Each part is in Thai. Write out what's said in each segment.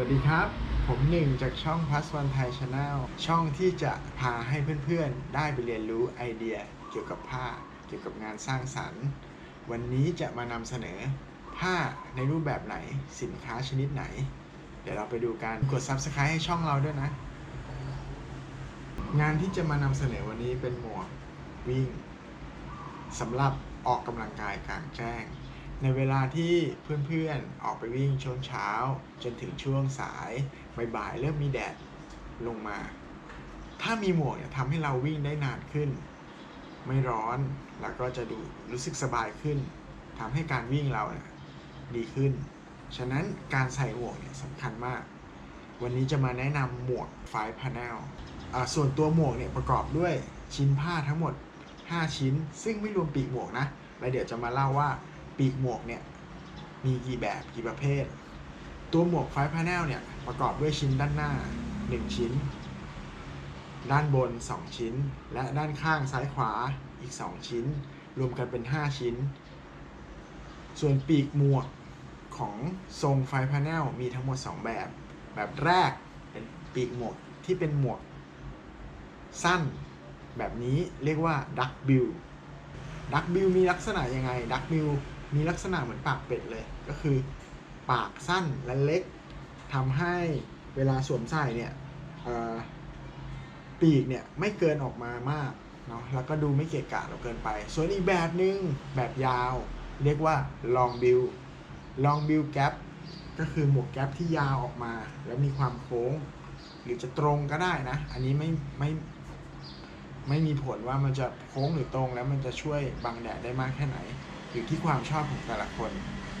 วัสดีครับ ผมหนึ่งจากช่อง Plus One Thai Channel ช่องที่จะพาให้เพื่อนๆ ได้ไปเรียนรู้ไอเดีย เกี่ยวกับผ้า เกี่ยวกับงานสร้างสรรค์ วันนี้จะมานำเสนอ ผ้าในรูปแบบไหน สินค้าชนิดไหน เดี๋ยวเราไปดูกัน กด Subscribe ให้ช่องเราด้วยนะ งานที่จะมานำเสนอวันนี้เป็นหมวกวิ่งสำหรับออกกำลังกายกลางแจ้ง ในเวลาที่เพื่อนๆออกไปวิ่งช่วงเช้า จนถึงช่วงสายบ่ายๆเริ่มมีแดดลงมา ถ้ามีหมวกเนี่ยทำให้เราวิ่งได้นานขึ้น ไม่ร้อนแล้วก็จะดูรู้สึกสบายขึ้นทำให้การวิ่งเราเนี่ยดีขึ้น ฉะนั้นการใส่หมวกเนี่ยสำคัญมาก วันนี้จะมาแนะนำหมวกไฟพา n นลส่วนตัวหมวกเนี่ยประกอบด้วยชิ้นผ้าทั้งหมด 5 ชิ้น ซึ่งไม่รวมปีกหมวกนะ แล้วเดี๋ยวจะมาเล่าว่า ปีกหมวกเนี่ยมีกี่แบบกี่ประเภท ตัวหมวกไฟพา n นลเนี่ยประกอบด้วยชิ้นด้านหน้า 1 ชิ้น ด้านบน 2 ชิ้น และด้านข้างซ้ายขวาอีก 2 ชิ้น รวมกันเป็น 5 ชิ้น ส่วนปีกหมวกของทรงไฟพา n นลมีทั้งหมด 2 แบบ แบบแรกเป็นปีกหมวกที่เป็นหมวก สั้นแบบนี้เรียกว่าดักบิลดักบิลมีลักษณะยังไงดักบิล มีลักษณะเหมือนปากเป็ดเลย ก็คือปากสั้นและเล็กทำให้เวลาสวมใส่เนี่ยปีกเนี่ยไม่เกินออกมามากเนาะแล้วก็ดูไม่เกะกะเราเกินไป ส่วนอีกแบบหนึ่งแบบยาว เรียกว่า long bill long bill gap ก็คือหมวกแก๊ปที่ยาวออกมา แล้วมีความโค้ง หรือจะตรงก็ได้นะ อันนี้ไม่ไม่ไม่มีผลว่ามันจะโค้งหรือตรงแล้วมันจะช่วยบังแดดได้มากแค่ไหน อยู่ที่ความชอบของแต่ละคน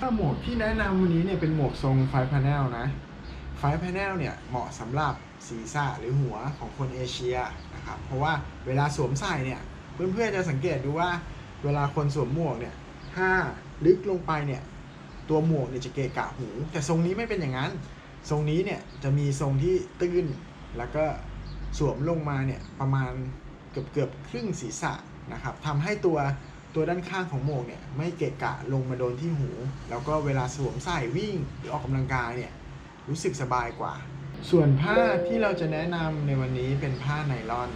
ถ้าหมวกที่แนะนำวันนี้เนี่ยเป็นหมวกทรงไฟพา n นลนะ ไฟพา n นลเนี่ยเหมาะสำหรับศีรษะหรือหัวของคนเอเชียนะครับเพราะว่าเวลาสวมใส่เนี่ยเพื่อนๆจะสังเกตดูว่าเวลาคนสวมหมวกเนี่ยถ้าลึกลงไปเนี่ยตัวหมวกเนี่ยจะเกะกะหู แต่ทรงนี้ไม่เป็นอย่างนั้น ทรงนี้เนี่ยจะมีทรงที่ตื้นแล้วก็สวมลงมาเนี่ยประมาณเกือบเกือบครึ่งศีรษะนะครับทำให้ตัว ตัวด้านข้างของหมวกเนี่ยไม่เกะกะลงมาโดนที่หู แล้วก็เวลาสวมใส่วิ่งหรือออกกำลังกายเนี่ยรู้สึกสบายกว่า ส่วนผ้าที่เราจะแนะนำในวันนี้เป็นผ้าไนลอน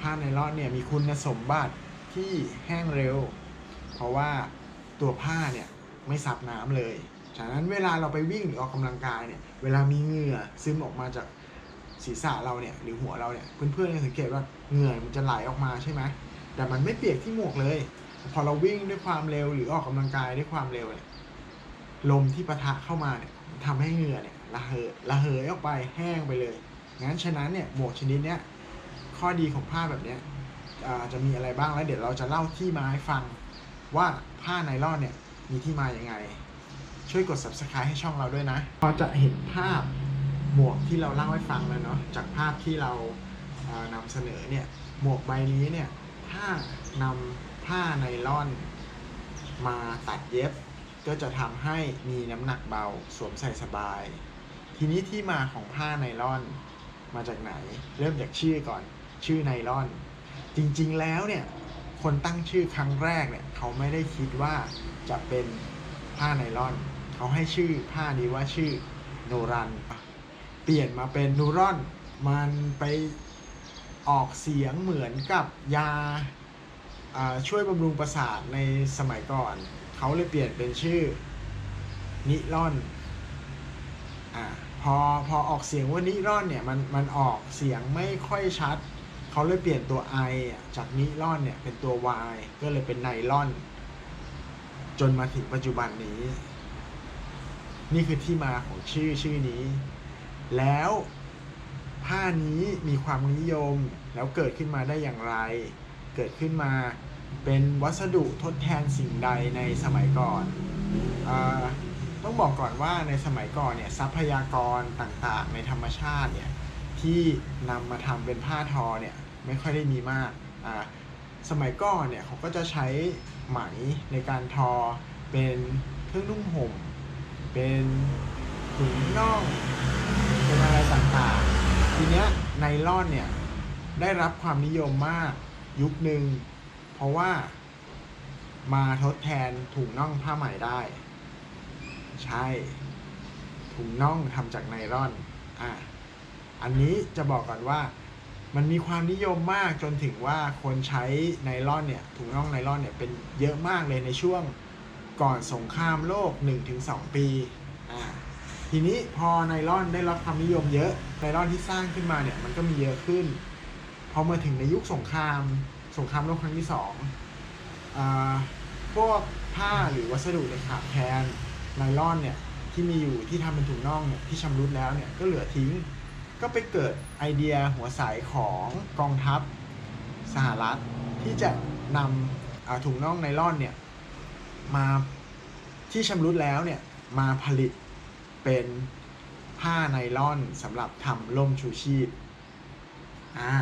ผ้าไนลอนเนี่ยมีคุณสมบัติที่แห้งเร็ว เพราะว่าตัวผ้าเนี่ยไม่ซับน้ำเลยฉะนั้นเวลาเราไปวิ่งหรือออกกำลังกายเนี่ยเวลามีเหงื่อซึมออกมาจากศีรษะเราเนี่ยหรือหัวเราเนี่ยเพื่อนๆจะสังเกตว่าเหงื่อมันจะไหลออกมาใช่ไหม แต่มันไม่เปียกที่หมวกเลย พอเราวิ่งด้วยความเร็วหรือออกกำลังกายด้วยความเร็วเนี่ยลมที่ปะทะเข้ามาเนี่ยทำให้เหงื่อเนี่ยระเหยระเหยออกไปแห้งไปเลย งั้นฉะนั้นเนี่ยหมวกชนิดเนี้ยข้อดีของผ้าแบบเนี้ยจะมีอะไรบ้างแล้วเดี๋ยวเราจะเล่าที่มาให้ฟังว่าผ้าไนลอนเนี่ยมีที่มาอย่างไง ช่วยกด subscribe ให้ช่องเราด้วยนะ พอจะเห็นภาพหมวกที่เราเล่าให้ฟังแล้วเนาะจากภาพที่เรานำเสนอเนี่ยหมวกใบนี้เนี่ย ถ้านำผ้าไนล่อนมาตัดเย็บ ก็จะทำให้มีน้ำหนักเบาสวมใส่สบาย ทีนี้ที่มาของผ้าไนล่อนมาจากไหน เริ่มจากชื่อก่อนชื่อไนล่อน จริงๆแล้วเนี่ยคนตั้งชื่อครั้งแรกเนี่ยเขาไม่ได้คิดว่าจะเป็นผ้าไนล่อน เขาให้ชื่อผ้านี้ว่าชื่อโนรัน เปลี่ยนมาเป็นนูรอน มันไป ออกเสียงเหมือนกับยาช่วยบำรุงประสาทในสมัยก่อน เขาเลยเปลี่ยนเป็นชื่อนิลอนอพอพอออกเสียงว่านิรอนเนี่ยมันมันออกเสียงไม่ค่อยชัด เขาเลยเปลี่ยนตัว I อะจากนิลอนเนี่ยเป็นตัว Y ก็เลยเป็นไนลอน จนมาถึงปัจจุบันนี้ นี่คือที่มาของชื่อชื่อนี้ แล้ว ผ้านี้มีความนิยมแล้วเกิดขึ้นมาได้อย่างไร เกิดขึ้นมาเป็นวัสดุทดแทนสิ่งใดในสมัยก่อนอต้องบอกก่อนว่าในสมัยก่อนเนี่ยทรัพยากรต่างๆ ในธรรมชาติเนี่ยที่นำมาทำเป็นผ้าทอเนี่ยไม่ค่อยได้มีมาก สมัยก่อนเนี่ยเขาก็จะใช้ไหมในการทอเป็นเครื่องนุ่งห่ม เป็นถุงน่อง เป็นอะไรต่างๆ ทีเนี้ยไนล่อนเนี่ยได้รับความนิยมมากยุคหนึ่งเพราะว่ามาทดแทนถุงน่องผ้าไหมได้ ใช่ ถุงน่องทำจากไนล่อนอ่าอันนี้จะบอกก่อนว่ามันมีความนิยมมากจนถึงว่าคนใช้ไนล่อนเนี่ยถุงน่องไนล่อนเนี่ยเป็นเยอะมากเลยในช่วงก่อนสงครามโลก 1-2 ปีอ่า ทีนี้พอไนล่อนได้รับความนิยมเยอะไนล่อนที่สร้างขึ้นมาเนี่ยมันก็มีเยอะขึ้น พอมาถึงในยุคสงคราม สงครามโลกครั้งที่สองอพวกผ้าหรือวัสดุในขาดแคลนไนล่อนเนี่ยที่มีอยู่ที่ทำเป็นถุงน่องเนี่ยที่ชำรุดแล้วเนี่ยก็เหลือทิ้ง ก็ไปเกิดไอเดียหัวสายของกองทัพสหรัฐ ที่จะนำถุงน่องไนล่อนเนี่ยมาที่ชำรุดแล้วเนี่ยมาผลิต เป็นผ้าไนล่อนสำหรับทำร่มชูชีพอ่า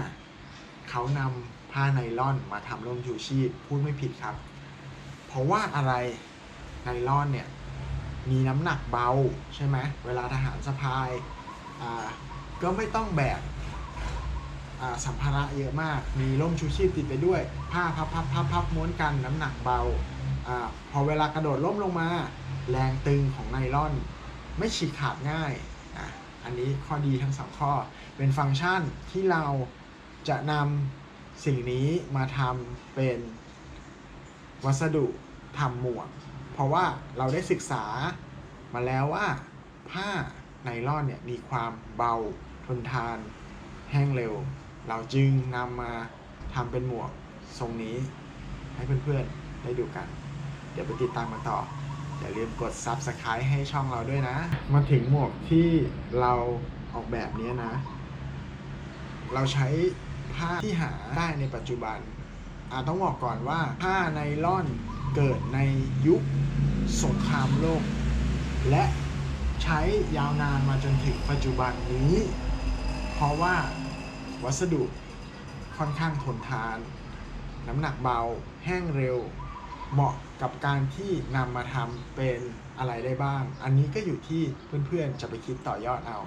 เขานำผ้าไนล่อนมาทำร่มชูชีพพูดไม่ผิดครับ เพราะว่าอะไรไนล่อนเนี่ยมีน้ำหนักเบาใช่ไหมเวลาทหารสะพายอ่าก็ไม่ต้องแบกสัมภาระเยอะมาก มีร่มชูชีพติดไปด้วย ผ้าพับพับพับพับม้วนกันน้ำหนักเบาอาพอเวลากระโดดร่มลงมา แรงตึงของไนล่อน ไม่ฉีกขาดง่ายอะอันนี้ข้อดีทั้งสองข้อ เป็นฟังก์ชันที่เราจะนำสิ่งนี้มาทำเป็นวัสดุทำหมวก เพราะว่าเราได้ศึกษามาแล้วว่าผ้าไนล่อนเนี่ยมีความเบาทนทาน แห้งเร็ว เราจึงนำมาทำเป็นหมวกทรงนี้ ให้เพื่อนๆได้ดูกัน เดี๋ยวไปติดตามกันต่อ อย่าลืมกด Subscribe ให้ช่องเราด้วยนะ มาถึงหมวกที่เราออกแบบนี้นะ เราใช้ผ้าที่หาได้ในปัจจุบันอาต้องบอกก่อนว่าผ้าไนล่อนเกิดในยุคสงครามโลก และใช้ยาวนานมาจนถึงปัจจุบันนี้ เพราะว่าวัสดุค่อนข้างทนทาน น้ำหนักเบาแห้งเร็ว เหมาะกับการที่นำมาทำเป็นอะไรได้บ้าง อันนี้ก็อยู่ที่เพื่อนๆจะไปคิดต่อยอดเอา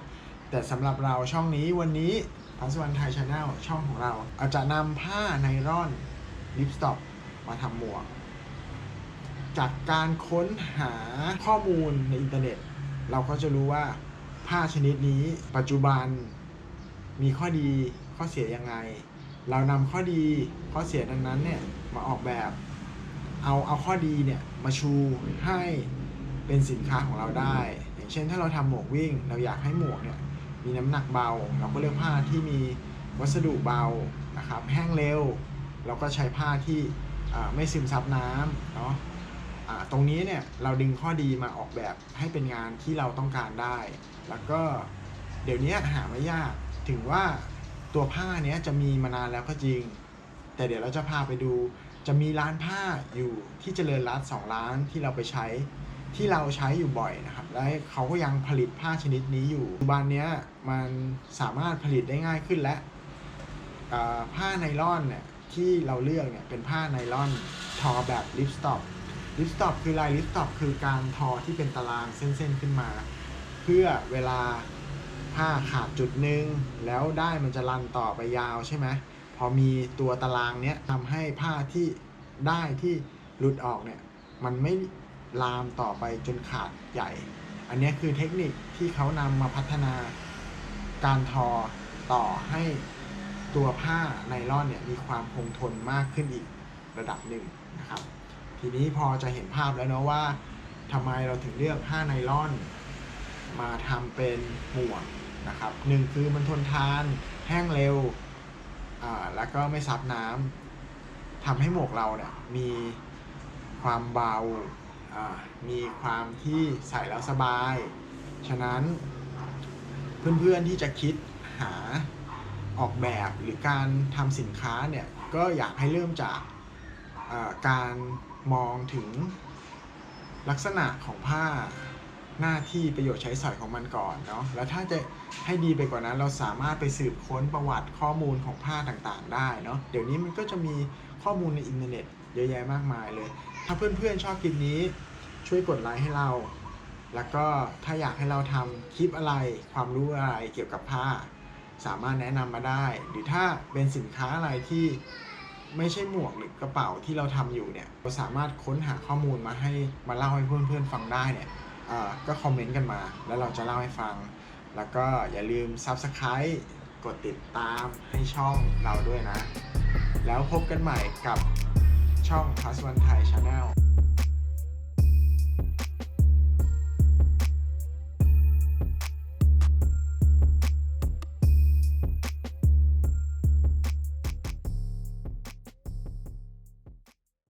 แต่สำหรับเราช่องนี้วันนี้พัสวรรณไทยชาแนลช่องของเรา อาจจะนำผ้าไนร่อนลิปสต็อกมาทำหมวก จากการค้นหาข้อมูลในอินเทอร์เน็ต เราก็จะรู้ว่าผ้าชนิดนี้ปัจจุบันมีข้อดีข้อเสียยังไง เรานำข้อดีข้อเสียดังนั้นเนี่ยมาออกแบบ เอาเอาข้อดีเนี่ยมาชูให้เป็นสินค้าของเราได้ อย่างเช่น ถ้าเราทำหมวกวิ่ง เราอยากให้หมวกเนี่ยมีน้ำหนักเบา เราก็เลือกผ้าที่มีวัสดุเบานะครับแห้งเร็ว เราก็ใช้ผ้าที่ไม่ซึมซับน้ำเนาะตรงนี้เนี่ยเราดึงข้อดีมาออกแบบให้เป็นงานที่เราต้องการได้ แล้วก็เดี๋ยวนี้หาไม่ยากถึงว่าตัวผ้าเนี้ยจะมีมานานแล้วก็จริง แต่เดี๋ยวเราจะพาไปดู จะมีร้านผ้าอยู่ที่เจริญรัตสองร้านที่เราไปใช้ที่เราใช้อยู่บ่อยนะครับ และเขาก็ยังผลิตผ้าชนิดนี้อยู่ปัจจุบันนี้มันสามารถผลิตได้ง่ายขึ้นและผ้าไนล่อนเนี่ยที่เราเลือกเนี่ยเป็นผ้าไนล่อนทอแบบลิปสต็อปลิปสต็อปคือลายลิปสต็อปคือการทอที่เป็นตารางเส้นๆขึ้นมา เพื่อเวลาผ้าขาดจุดหนึ่งแล้วได้มันจะรันต่อไปยาวใช่ไหม พอมีตัวตารางเนี้ยทำให้ผ้าที่ได้ที่หลุดออกเนี่ยมันไม่ลามต่อไปจนขาดใหญ่ อันนี้คือเทคนิคที่เขานำมาพัฒนาการทอต่อให้ตัวผ้าไนล่อนเนี่ยมีความคงทนมากขึ้นอีกระดับหนึ่งนะครับ ทีนี้พอจะเห็นภาพแล้วเนาะว่าทำไมเราถึงเลือกผ้าไนล่อน มาทำเป็นหมวกนะครับหนึ่งคือมันทนทานแห้งเร็ว อ่าแล้วก็ไม่ซับน้ำทำให้หมวกเราเนี่ยมีความเบาอ่ามีความที่ใส่แล้วสบาย ฉะนั้นเพื่อนๆที่จะคิดหาออกแบบหรือการทำสินค้าเนี่ยก็อยากให้เริ่มจากการมองถึงลักษณะของผ้า หน้าที่ประโยชน์ใช้สอยของมันก่อนเนาะแล้วถ้าจะให้ดีไปกว่านั้นเราสามารถไปสืบค้นประวัติข้อมูลของผ้าต่างๆ ได้เนาะเดี๋ยวนี้มันก็จะมีข้อมูลในอินเทอร์เน็ตเยอะแยะมากมายเลย ถ้าเพื่อนๆชอบคลิปนี้ ช่วยกดไลค์ให้เรา แล้วก็ถ้าอยากให้เราทำคลิปอะไร ความรู้อะไรเกี่ยวกับผ้า สามารถแนะนำมาได้ หรือถ้าเป็นสินค้าอะไรที่ไม่ใช่หมวกหรือกระเป๋าที่เราทำอยู่เนี่ยเราสามารถค้นหาข้อมูลมาให้มาเล่าให้เพื่อนๆฟังได้เนี่ย ก็คอมเมนต์กันมา แล้วเราจะเล่าให้ฟัง แล้วก็อย่าลืม Subscribe กดติดตามให้ช่องเราด้วยนะ แล้วพบกันใหม่กับช่อง Plus One Thai Channel